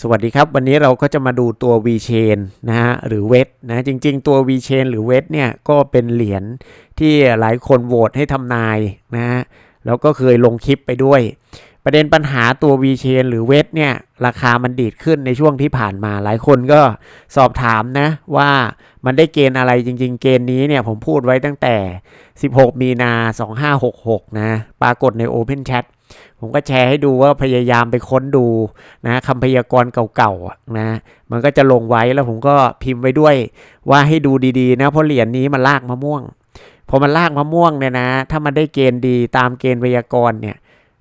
สวัสดีครับ วันนี้เราก็จะมาดูตัว V-Chain นะฮะหรือเวทนะจริง ๆ ตัว V-Chain หรือเวทเนี่ยก็เป็นเหรียญที่หลายคนโหวตให้ทำนายนะฮะแล้วก็เคยลงคลิปไปด้วย ประเด็นปัญหาตัว V-Chain หรือเวทเนี่ยราคามันดีดขึ้นในช่วงที่ผ่านมาหลายคนก็สอบถามนะว่ามันได้เกณฑ์อะไรจริง ๆ เกณฑ์นี้เนี่ยผมพูดไว้ตั้งแต่ 16 มีนา 2566 นะปรากฏใน Open Chat ผมก็แชร์ให้ดูว่าพยายามไปค้นดูนะคำพยากรณ์เก่าๆนะมันก็จะลงไว้แล้วผมก็พิมพ์ไว้ด้วยว่าให้ดูดีๆนะเพราะเหรียญนี้มันลากมะม่วงพอมันลากมะม่วงเนี่ยนะ ถ้ามันได้เกณฑ์ดีตามเกณฑ์พยากรณ์เนี่ย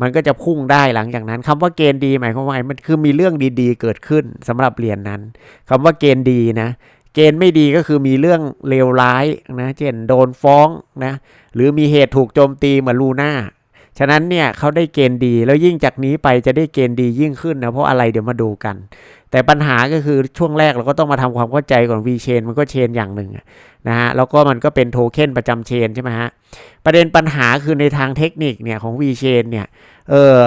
มันก็จะพุ่งได้หลังจากนั้นคำว่าเกณฑ์ดีหมายความว่าไงมันคือมีเรื่องดีๆ เกิดขึ้นสำหรับเหรียญนั้นคำว่าเกณฑ์ดีนะเกณฑ์ไม่ดีก็คือมีเรื่องเลวร้ายนะ เช่นโดนฟ้องนะ หรือมีเหตุถูกโจมตีเหมือนลูน่า ฉะนั้นเนี่ยเขาได้เกณฑ์ดีแล้วยิ่งจากนี้ไปจะได้เกณฑ์ดียิ่งขึ้นนะเพราะอะไรเดี๋ยวมาดูกัน แต่ปัญหาก็คือช่วงแรกเราก็ต้องมาทำความเข้าใจก่อน V chain มันก็เชนอย่างหนึ่งนะฮะแล้วก็มันก็เป็นโทเค็นประจำเชนใช่ไหมฮะประเด็นปัญหาคือในทางเทคนิคเนี่ยของ V chain เนี่ยเออ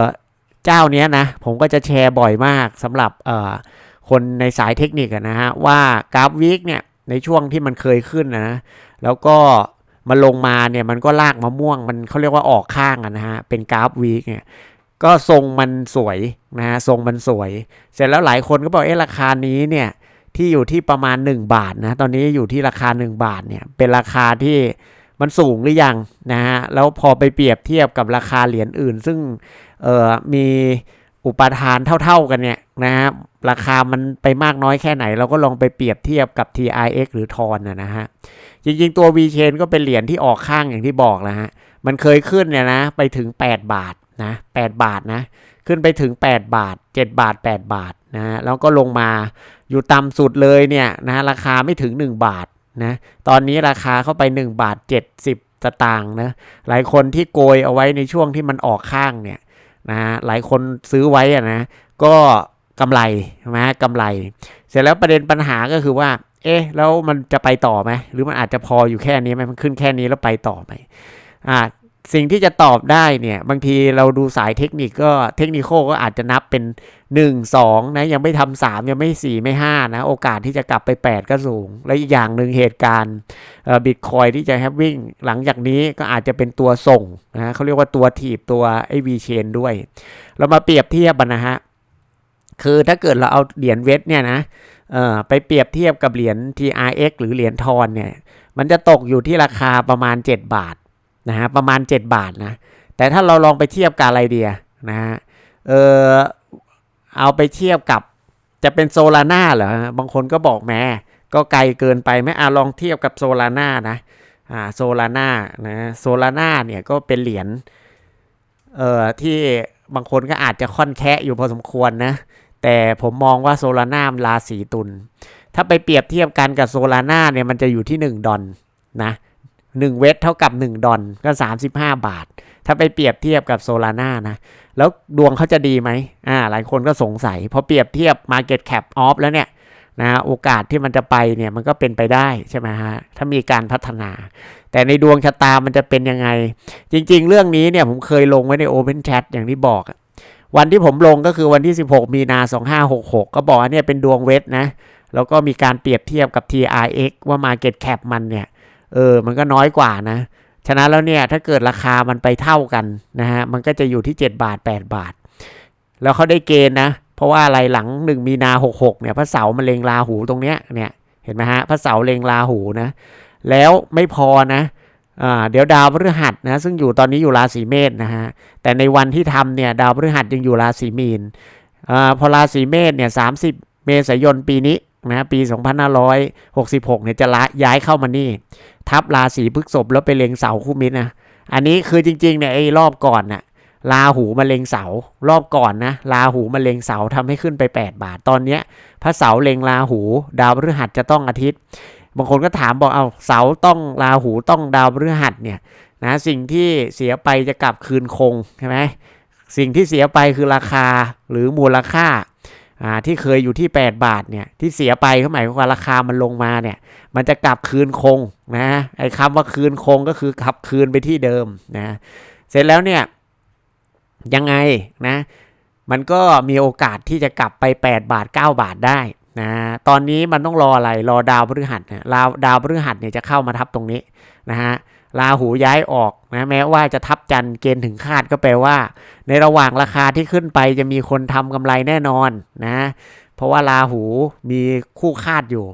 เจ้าเนี้ยนะผมก็จะแชร์บ่อยมากสำหรับเอ่อคนในสายเทคนิคนะฮะว่ากราฟวีคเนี่ยในช่วงที่มันเคยขึ้นนะแล้วก็ มันลงมาเนี่ยมันก็ลากมะม่วงมันเขาเรียกว่าออกข้างอะนะฮะเป็นกราฟวีคเนี่ยก็ทรงมันสวยนะฮะทรงมันสวย เสร็จแล้วหลายคนก็บอกเอ๊ะราคานี้เนี่ยที่อยู่ที่ประมาณ 1 บาทนะตอนนี้อยู่ที่ราคา 1 บาทเนี่ยเป็นราคาที่มันสูงหรือยังนะฮะแล้วพอไปเปรียบเทียบกับราคาเหรียญอื่น ซึ่งเออมี อุปทานเท่าๆกันเนี่ยนะฮะราคามันไปมากน้อยแค่ไหน เราก็ลองไปเปรียบเทียบกับ TIX หรือทอนนะฮะจริงๆตัว V chain ก็เป็นเหรียญที่ออกข้างอย่างที่บอกแล้วฮะมันเคยขึ้นเนี่ยนะไปถึง 8 บาทนะ8บาทนะขึ้นไปถึง 8 บาท 7 บาท 8 บาทนะฮะแล้วก็ลงมาอยู่ต่ำสุดเลยเนี่ยนะราคาไม่ถึง 1 บาทนะตอนนี้ราคาเข้าไป 1 บาท 70สตางค์นะหลายคนที่โกยเอาไว้ในช่วงที่มันออกข้างเนี่ย นะหลายคนซื้อไว้อะนะก็กำไรใช่ไหมกำไร เสร็จแล้วประเด็นปัญหาก็คือว่า เอ๊ะแล้วมันจะไปต่อไหมหรือมันอาจจะพออยู่แค่นี้ไหมมันขึ้นแค่นี้แล้วไปต่อไหมอ่า สิ่งที่จะตอบได้เนี่ย บางทีเราดูสายเทคนิคก็เทคนิคก็อาจจะนับเป็น 1 2 นะ ยังไม่ทำสามยังไม่ 4 ไม่ 5 นะ โอกาสที่จะกลับไป 8 ก็สูง และอีกอย่างหนึ่งเหตุการณ์บิตคอยที่จะแฮปวิ่งหลังจากนี้ก็อาจจะเป็นตัวส่งนะเขาเรียกว่าตัวถีบตัวไอวีเชนด้วย เรามาเปรียบเทียบกันนะฮะ คือถ้าเกิดเราเอาเหรียญเวทเนี่ยนะเออไปเปรียบเทียบกับเหรียญ TRX หรือเหรียญทอนเนี่ยมันจะตกอยู่ที่ราคาประมาณ 7 บาท นะฮะประมาณ 7 บาทนะแต่ถ้าเราลองไปเทียบกับอะไรเดียนะฮะเออเอาไปเทียบกับจะเป็นโซลาร่าเหรอบางคนก็บอกแม้ก็ไกลเกินไปไหมอะลองเทียบกับโซลาร่านะอ่าโซลาร่านะโซลาร่าเนี่ยก็เป็นเหรียญเอ่อที่บางคนก็อาจจะค่อนแคะอยู่พอสมควรนะแต่ผมมองว่าโซลาร่าราศีตุลถ้าไปเปรียบเทียบกันกับโซลาร่าเนี่ยมันจะอยู่ที่ 1 ดอลนะ 1 เวทเท่ากับ 1 ดอลก็ 35 บาท ถ้าไปเปรียบเทียบกับโซลาร่านะ แล้วดวงเขาจะดีไหมอ่าหลายคนก็สงสัยพอเปรียบเทียบ Market Cap Off แล้วเนี่ยนะโอกาสที่มันจะไปเนี่ยมันก็เป็นไปได้ใช่ไหมฮะถ้ามีการพัฒนา แต่ในดวงชะตามันจะเป็นยังไง จริง ๆ เรื่องนี้เนี่ยผมเคยลงไว้ใน Open Chat อย่างที่บอก วันที่ผมลงก็คือวันที่ 16 มีนา2566 ก็บอกว่าเนี่ยเป็นดวงเวทนะแล้วก็มีการเปรียบเทียบกับ TRX ว่า Market Cap มันเนี่ย เออมันก็น้อยกว่านะฉะนั้นแล้วเนี่ยถ้าเกิดราคามันไปเท่ากันนะฮะมันก็จะอยู่ที่ 7 บาท 8 บาท แล้วเขาได้เกณฑ์นะ เพราะว่าอะไรหลัง 1 มีนา 66 เนี่ยพระเสาร์มันเลงราหูตรงเนี้ยเนี่ยเห็นไหมฮะพระเสาร์เลงราหูนะแล้วไม่พอนะอ่าเดี๋ยวดาวพฤหัสนะซึ่งอยู่ตอนนี้อยู่ราศีเมษนะฮะแต่ในวันที่ทำเนี่ยดาวพฤหัสยังอยู่ราศีมีนอ่าพอราศีเมษเนี่ย30เมษายนปีนี้ นะปี 2566เนี่ยจะย้ายเข้ามานี่ ทับราศีพฤษภแล้วไปเล็งเสาคู่มิตรนะอันนี้คือจริงๆเนี่ยไอ้รอบก่อนน่ะลาหูมาเล็งเสารอบก่อนนะลาหูมาเล็งเสาทำให้ขึ้นไป 8 บาทตอนเนี้ยพระเสาเล็งลาหู ดาวพฤหัสจะต้องอาทิตย์ บางคนก็ถามบอกเอาเสาต้องลาหูต้องดาวพฤหัสเนี่ยนะสิ่งที่เสียไปจะกลับคืนคงใช่ไหมสิ่งที่เสียไปคือราคาหรือมูลค่า อ่าที่เคยอยู่ที่ 8 บาทเนี่ยที่เสียไปเขาหมายความว่าราคามันลงมาเนี่ยมันจะกลับคืนคงนะไอ้คำว่าคืนคงก็คือกลับคืนไปที่เดิมนะเสร็จแล้วเนี่ยยังไงนะมันก็มีโอกาสที่จะกลับไป 8 บาท 9 บาทได้นะตอนนี้มันต้องรออะไรรอดาวพฤหัสนี่ยดาวดาวพฤหัสเนี่ยจะเข้ามาทับตรงนี้นะฮะ ราหูย้ายออกนะแม้ว่าจะทับจันเกณฑ์ถึงคาดก็แปลว่า ในระหว่างราคาที่ขึ้นไปจะมีคนทำกำไรแน่นอนนะเพราะว่าราหูมีคู่คาดอยู่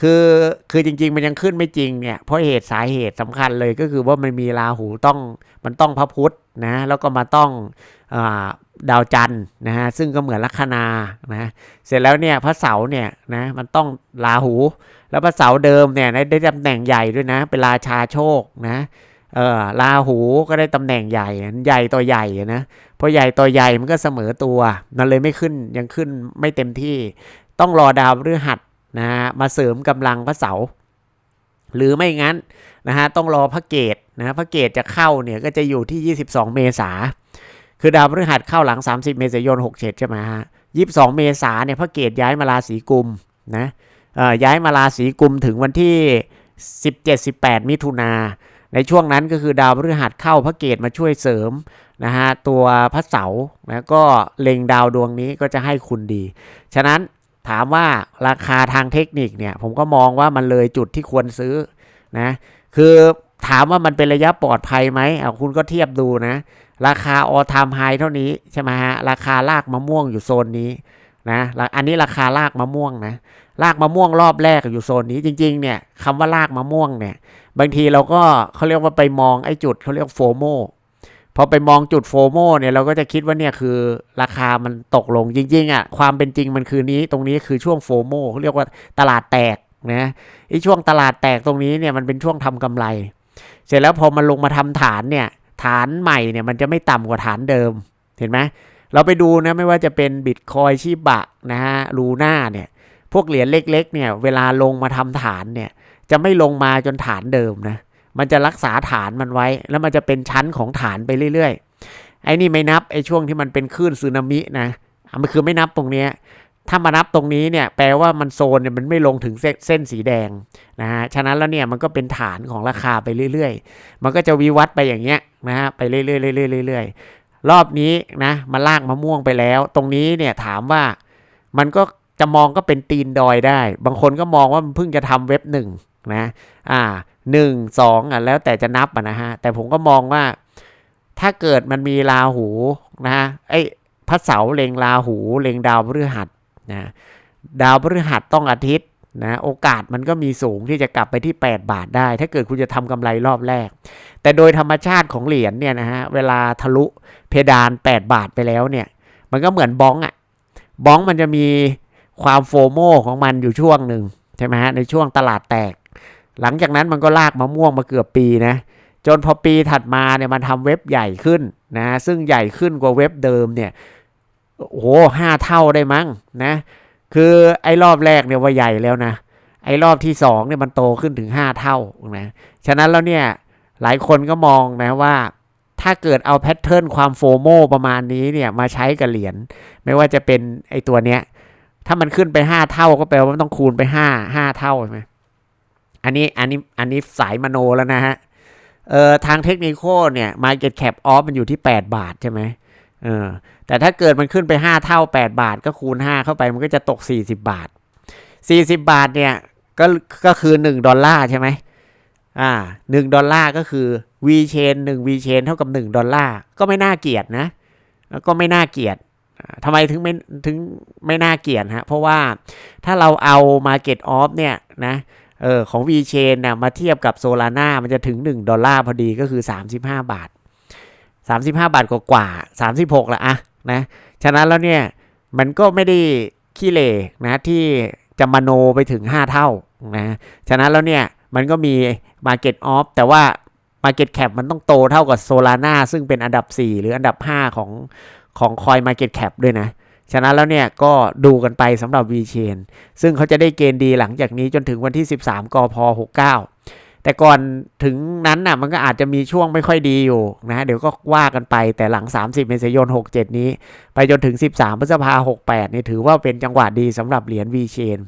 คือคือจริง ๆ มันยังขึ้นไม่จริงเนี่ยเพราะเหตุสาเหตุสำคัญเลยก็คือว่ามันมีราหูต้องมันต้องพระพุธนะแล้วก็มาต้องอาดาวจันทร์นะฮะซึ่งก็เหมือนลัคนานะเสร็จแล้วเนี่ยพระเสาร์เนี่ยนะมันต้องราหู แล้วพระเสาร์เดิมเนี่ยได้ได้ตำแหน่งใหญ่ด้วยนะเป็นราชาโชคนะเออราหูก็ได้ตำแหน่งใหญ่ใหญ่ต่อใหญ่นะพอใหญ่ต่อใหญ่มันก็เสมอตัวมันเลยไม่ขึ้นยังขึ้นไม่เต็มที่ต้องรอดาวพฤหัส นะฮะมาเสริมกำลังพระเสาร์หรือไม่งั้นนะฮะต้องรอพระเกตนะพระเกตจะเข้าเนี่ยก็จะอยู่ที่ 22 เมษาคือดาวพฤหัสเข้าหลัง 30 เมษายน67ใช่ไหมฮะ22 เมษาเนี่ยพระเกตย้ายมาราศีกุมนะย้ายมาราศีกุมถึงวันที่ 17-18 มิถุนาในช่วงนั้นก็คือดาวพฤหัสเข้าพระเกตมาช่วยเสริมนะฮะตัวพระเสาร์นะก็เล็งดาวดวงนี้ก็จะให้คุณดี ฉะนั้น ถามว่าราคาทางเทคนิคเนี่ย ผมก็มองว่ามันเลยจุดที่ควรซื้อนะ คือถามว่ามันเป็นระยะปลอดภัยไหมเอาคุณก็เทียบดูนะ ราคาออทามไฮเท่านี้ใช่ไหมฮะ ราคาลากมะม่วงอยู่โซนนี้นะอันนี้ราคาลากมะม่วงนะ ลากมะม่วงรอบแรกอยู่โซนนี้จริง ๆ เนี่ยคำว่าลากมะม่วงเนี่ย บางทีเราก็เขาเรียกว่าไปมองไอ้จุดเขาเรียกโฟโม พอไปมองจุดโฟโมเนี่ยเราก็จะคิดว่าเนี่ยคือราคามันตกลงจริงๆอะความเป็นจริงมันคือนี้ตรงนี้คือช่วงโฟโมเขาเรียกว่าตลาดแตกนะไอ้ช่วงตลาดแตกตรงนี้เนี่ยมันเป็นช่วงทำกำไร เสร็จแล้วพอมันลงมาทำฐานเนี่ยฐานใหม่เนี่ยมันจะไม่ต่ำกว่าฐานเดิมเห็นไหมเราไปดูนะไม่ว่าจะเป็นบิตคอยชิบะนะฮะลูน่าเนี่ยพวกเหรียญเล็กๆเนี่ยเวลาลงมาทำฐานเนี่ยจะไม่ลงมาจนฐานเดิมนะ มันจะรักษาฐานมันไว้ แล้วมันจะเป็นชั้นของฐานไปเรื่อยๆ ไอ้นี่ไม่นับไอ้ช่วงที่มันเป็นคลื่นสึนามินะมันคือไม่นับตรงนี้ถ้ามานับตรงนี้เนี่ยแปลว่ามันโซนเนี่ยมันไม่ลงถึงเส้นสีแดงนะฮะฉะนั้นแล้วเนี่ยมันก็เป็นฐานของราคาไปเรื่อยๆ มันก็จะวิวัฒน์ไปอย่างเงี้ยนะฮะไปเรื่อยๆเรื่อยๆเรื่อยๆรอบนี้นะมาลากมะม่วงไปแล้ว ตรงนี้เนี่ยถามว่ามันก็ จะมองก็เป็นตีนดอยได้ บางคนก็มองว่ามันเพิ่งจะทำเว็บหนึ่งนะอ่าหนึ่งสองอะแล้วแต่จะนับอะนะฮะ แต่ผมก็มองว่าถ้าเกิดมันมีราหูนะฮะไอ้พระเสาเล็งราหูเล็งดาวพฤหัสนะดาวพฤหัสต้องอาทิตย์นะโอกาสมันก็มีสูงที่จะกลับไปที่ 8 บาทได้ ถ้าเกิดคุณจะทำกำไรรอบแรก แต่โดยธรรมชาติของเหรียญเนี่ยนะฮะเวลาทะลุเพดาน 8 บาทไปแล้วเนี่ย มันก็เหมือนบ้องอะ่ะบ้องมันจะมี ความโฟโมของมันอยู่ช่วงหนึ่งใช่ไหมฮะในช่วงตลาดแตก หลังจากนั้นมันก็ลากมะม่วงมาเกือบปีนะจนพอปีถัดมาเนี่ยมันทำเว็บใหญ่ขึ้นนะซึ่งใหญ่ขึ้นกว่าเว็บเดิมเนี่ยโอ้โหห้าเท่าได้มั้งนะคือไอ้รอบแรกเนี่ยว่าใหญ่แล้วนะไอ้รอบที่สองเนี่ยมันโตขึ้นถึงห้าเท่านะฉะนั้นแล้วเนี่ยหลายคนก็มองนะว่าถ้าเกิดเอาแพทเทิร์นความโฟโมประมาณนี้เนี่ยมาใช้กับเหรียญไม่ว่าจะเป็นไอ้ตัวเนี้ย ถ้ามันขึ้นไปห้าเท่าก็แปลว่ามันต้องคูณไปห้าห้าเท่าใช่ไหมอันนี้อันนี้อันนี้สายมโนแล้วนะฮะเอ่อทางเทคนิคเนี่ย Market Cap Off มันอยู่ที่ 8 บาทใช่ไหมเออแต่ถ้าเกิดมันขึ้นไป 5 เท่า 8 บาท ก็คูณ 5 เข้าไปมันก็จะตก 40 บาท 40 บาทเนี่ยก็ก็คือ 1 ดอลลาร์ใช่ไหมอ่า1ดอลลาร์ก็คือ V chain 1 V chain เท่ากับ 1 ดอลลาร์ก็ไม่น่าเกียดนะแล้วก็ไม่น่าเกียด ทำไมถึงไม่ถึงไม่น่าเกียดฮะ เพราะว่าถ้าเราเอา Market Off เนี่ยนะเออของ V Chain นะมาเทียบกับโซลาร่ามันจะถึง 1 ดอลลาร์พอดีก็คือ 35 บาท 35 บาทกว่ากว่า36ละอะนะฉะนั้นแล้วเนี่ยมันก็ไม่ได้ขี้เละนะที่จะมาโนไปถึง 5 เท่านะฉะนั้นแล้วเนี่ยมันก็มี Market Off แต่ว่า Market Cap มันต้องโตเท่ากับโซลาร่าซึ่งเป็นอันดับ 4 หรืออันดับ 5 ของ ของคอย Market Cap ด้วยนะ ฉะนั้นแล้วเนี่ยก็ดูกันไปสำหรับ VChain ซึ่งเขาจะได้เกณฑ์ดีหลังจากนี้จนถึงวันที่ 13กพ69 แต่ก่อนถึงนั้นน่ะมันก็อาจจะมีช่วงไม่ค่อยดีอยู่นะเดี๋ยวก็ว่ากันไปแต่หลัง 30 เมษายน 67 นี้ ไปจนถึง 13 พฤษภา68นี่ถือว่าเป็นจังหวะดีสำหรับเหรียญ VChain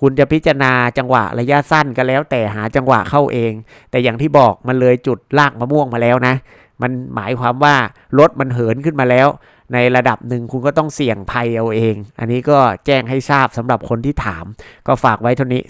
คุณจะพิจารณาจังหวะระยะสั้นก็แล้ว แต่หาจังหวะเข้าเอง แต่อย่างที่บอกมันเลยจุดลากมะม่วงมาแล้วนะมันหมายความว่ารถมันเหินขึ้นมาแล้ว ในระดับหนึ่งคุณก็ต้องเสี่ยงภัยเอาเอง อันนี้ก็แจ้งให้ทราบสำหรับคนที่ถาม ก็ฝากไว้เท่านี้